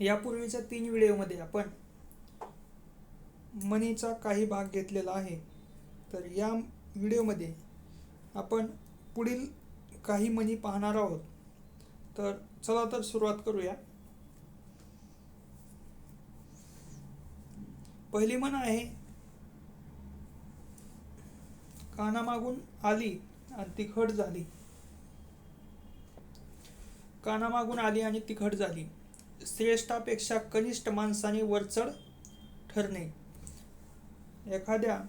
यापूर्वीच्या तीन व्हिडिओमध्ये आपण मनीचा काही भाग घेतलेला आहे. तर या व्हिडिओमध्ये आपण पुढील काही मनी पाहणार आहोत. तर चला तर सुरुवात करूया. पहिली म्हण आहे कानामागून आली आणि तिखट झाली. कानामागून आली आणि तिखट झाली. श्रेष्ठापेक्षा कनिष्ठ माणसाने वरचढ ठरणे. एखाद्या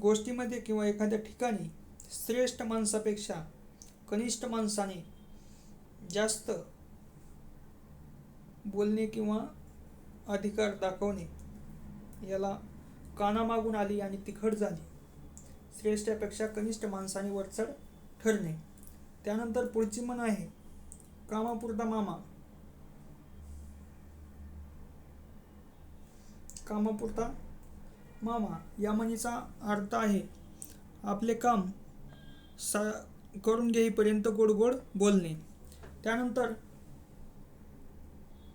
गोष्टीमध्ये किंवा एखाद्या ठिकाणी श्रेष्ठ माणसापेक्षा कनिष्ठ माणसाने जास्त बोलणे किंवा अधिकार दाखवणे याला कानामागून आली आणि तिखट झाली. श्रेष्ठापेक्षा कनिष्ठ माणसाने वरचढ ठरणे. त्यानंतर पुढची म्हण आहे कामापुरता मामा. कामापुरता मामा या म्हणीचा अर्थ आहे आपले काम सा करून घेईपर्यंत गोड गोड बोलणे. त्यानंतर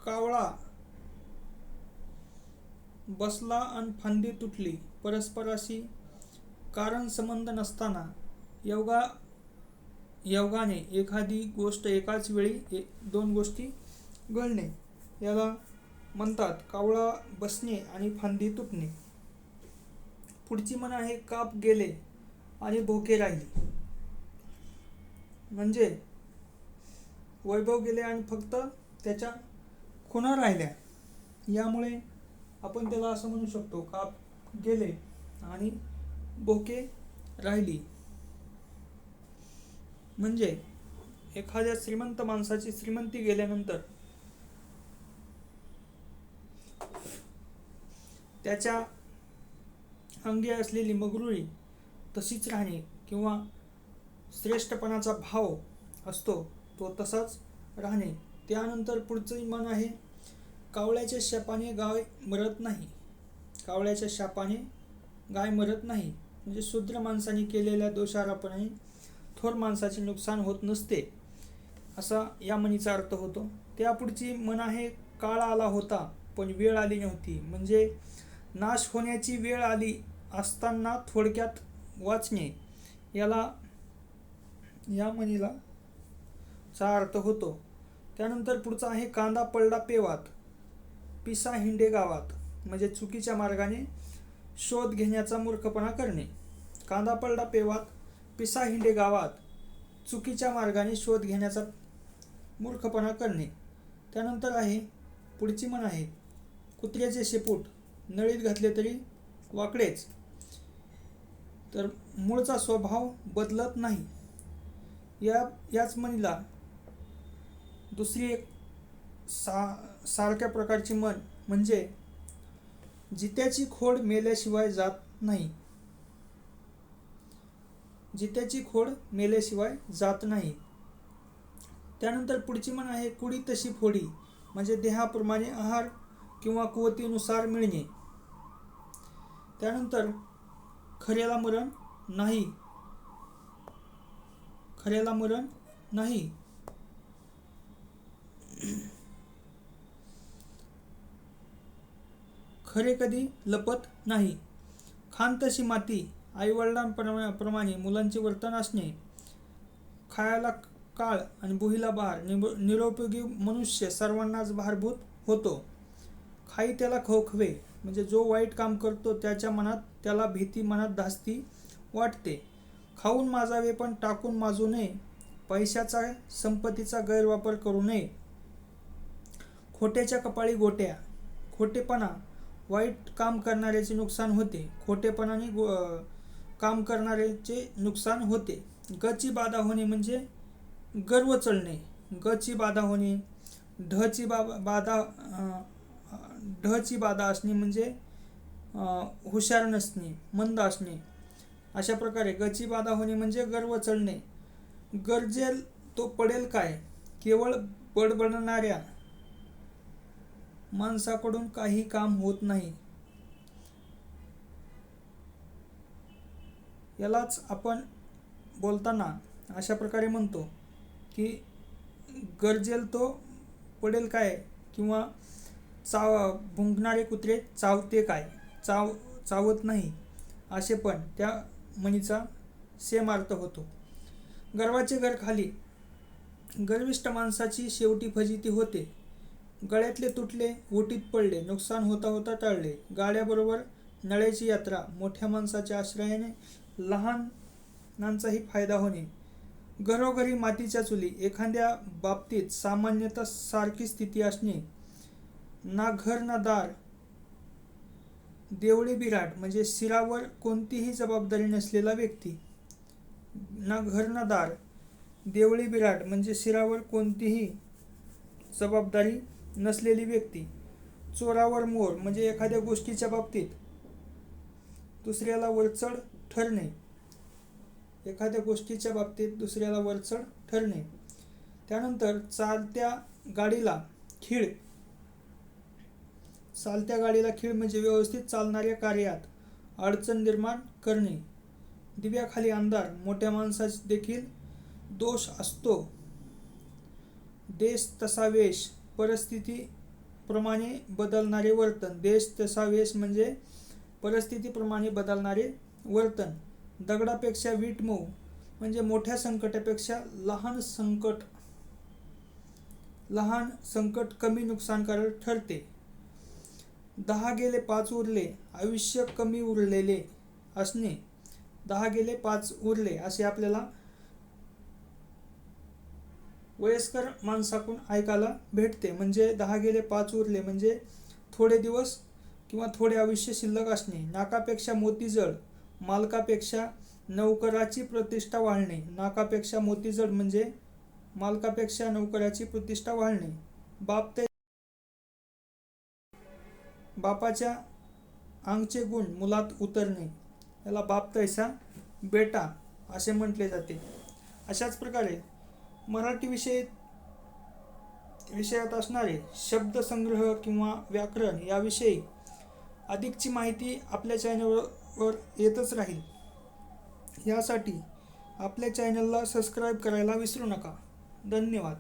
कावळा बसला आणि फांदी तुटली परस्पराशी कारण संबंध नसताना योगा योगाने एखादी गोष्ट एकाच वेळी ए दोन गोष्टी घडणे याला म्हणतात कावळा बसणे आणि फांदी तुटणे. पुढची म्हण आहे काप गेले आणि भोके राहिले. म्हणजे वैभव गेले आणि फक्त त्याच्या खुणा राहिल्या. यामुळे आपण त्याला असं म्हणू शकतो काप गेले आणि भोके राहिली. म्हणजे एखाद्या श्रीमंत माणसाची श्रीमंती गेल्यानंतर त्याच्या अंगी असलेली मगरुळी तशीच राहणे किंवा श्रेष्ठपणाचा भाव असतो तो तसाच राहणे. त्यानंतर पुढचं मन आहे कावळ्याच्या शापाने गाय मरत नाही. कावळ्याच्या शापाने गाय मरत नाही. म्हणजे शूद्र माणसाने केलेल्या दोषारापणे थोर माणसाचे नुकसान होत नसते असा या म्हणीचा अर्थ होतो. त्यापुढची मन आहे काळ आला होता पण वेळ आली नव्हती. म्हणजे नाश होण्याची वेळ आली असताना थोडक्यात वाचणे याला या म्हणीला चा अर्थ होतो. त्यानंतर पुढचा आहे कांदा पडला पेवात पिसा हिंडे गावात. म्हणजे चुकीच्या मार्गाने शोध घेण्याचा मूर्खपणा करणे. कांदा पडला पेवात पिसा हिंडे गावात चुकीच्या मार्गाने शोध घेण्याचा मूर्खपणा करणे. त्यानंतर आहे पुढची म्हण आहे कुत्र्याचे शेपूट नळीत घातले तरी वाकडेच. तर मूळचा स्वभाव बदलत नाही. या याच म्हणीला दुसरी एक सा सारख्या प्रकारची म्हण म्हणजे जित्याची खोड मेल्याशिवाय जात नाही. जित्याची खोड मेल्याशिवाय जात नाही. त्यानंतर पुढची म्हण आहे कुडी तशी फोडी म्हणजे देहाप्रमाणे आहार किंवा कुवतीनुसार मिळणे. त्यानंतर खऱ्याला मरण नाही. खऱ्याला मरण नाही. खरे कधी लपत नाही. खान तशी माती आईवडिलांप्रमाणे मुलांचे वर्तन असणे खायला काळ आणि बुहीला बहार निरुपयोगी मनुष्य सर्वांनाच भारभूत होतो. खाई त्याला खवखवे म्हणजे जो वाईट काम करतो त्याच्या मनात त्याला भीती मनात धास्ती वाटते. खाऊन माजावे पण टाकून माजू नये. पैशाचा संपत्तीचा गैरवापर करू नये. खोट्याच्या कपाळी गोट्या खोटेपणा वाईट काम करणाऱ्याचे नुकसान होते. खोटेपणाने गो काम करणाऱ्यांचे नुकसान होते. गची बाधा होणे म्हणजे गर्व चढणे. गची बाधा होणे ढची बा बाधा ढची बाधा असणे म्हणजे हुशार नसणे मंद असणे. अशा प्रकारे गची बाधा होणे म्हणजे गर्व चढणे. गरजेल तो पडेल काय? केवळ बडबडणाऱ्या माणसाकडून काही काम होत नाही. यालाच आपण बोलताना अशा प्रकारे म्हणतो की गरजेल तो पडेल काय? किंवा चाव भुंकणारे कुत्रे चावते काय? चाव चावत नाही असे पण त्या म्हणीचा सेम अर्थ होतो. गर्वाचे घर खाली गर्विष्ठ माणसाची शेवटी फजिती होते. गळ्यातले तुटले ओटीत पडले नुकसान होता होता टाळले. गाड्याबरोबर नळ्याची यात्रा मोठ्या माणसाच्या आश्रयाने लहानांचाही फायदा होणे. घरोघरी मातीच्या चुली एखाद्या बाबतीत सामान्यतः सारखी स्थिती असणे. ना घर ना दार. देवळी बिराट म्हणजे शिरावर कोणतीही जबाबदारी नसलेला व्यक्ती. ना घर ना दार. देवळी बिराट म्हणजे शिरावर कोणतीही जबाबदारी नसलेली व्यक्ती. चोरावर मोर म्हणजे एखाद्या गोष्टीच्या बाबतीत. दुसऱ्याला वरचढ ठरणे. एखाद्या गोष्टीच्या बाबतीत दुसऱ्याला वरचढ ठरणे. त्यानंतर चालत्या गाडीला खीळ. चालत्या गाडीला खीळ म्हणजे व्यवस्थित चालणाऱ्या कार्यात अडचण निर्माण करणे. दिव्याखाली अंधार मोठ्या माणसाचा देखील दोष असतो. देश तसा वेश परिस्थितीप्रमाणे बदलणारे वर्तन. देश तसा वेश म्हणजे परिस्थितीप्रमाणे बदलणारे वर्तन दगडापेक्षा वीट मऊ म्हणजे मोठ्या संकटापेक्षा लहान संकट. लहान संकट कमी नुकसानकारक ठरते. दहा गेले पाच उरले आयुष्य कमी उरलेले असणे. दहा गेले पाच उरले असे आपल्याला वयस्कर माणसाकडून ऐकायला भेटते. म्हणजे दहा गेले पाच उरले म्हणजे थोडे दिवस किंवा थोडे आयुष्य शिल्लक असणे. नाकापेक्षा मोतीजड मालकापेक्षा नौकराची प्रतिष्ठा वाढणे. नाकापेक्षा मोतीजड म्हणजे मालकापेक्षा नौकराची प्रतिष्ठा वाढणे. बाप ते बापाच्या अंगचे गुण मुलात उतरणे. याला बाप तैसा बेटा असे म्हटले जाते. अशाच प्रकारे मराठी विषय विषयात असणारे शब्दसंग्रह किंवा व्याकरण याविषयी अधिकची माहिती आपल्या चॅनलवर येतच राहील. यासाठी आपल्या चॅनलला सबस्क्राईब करायला विसरू नका. धन्यवाद.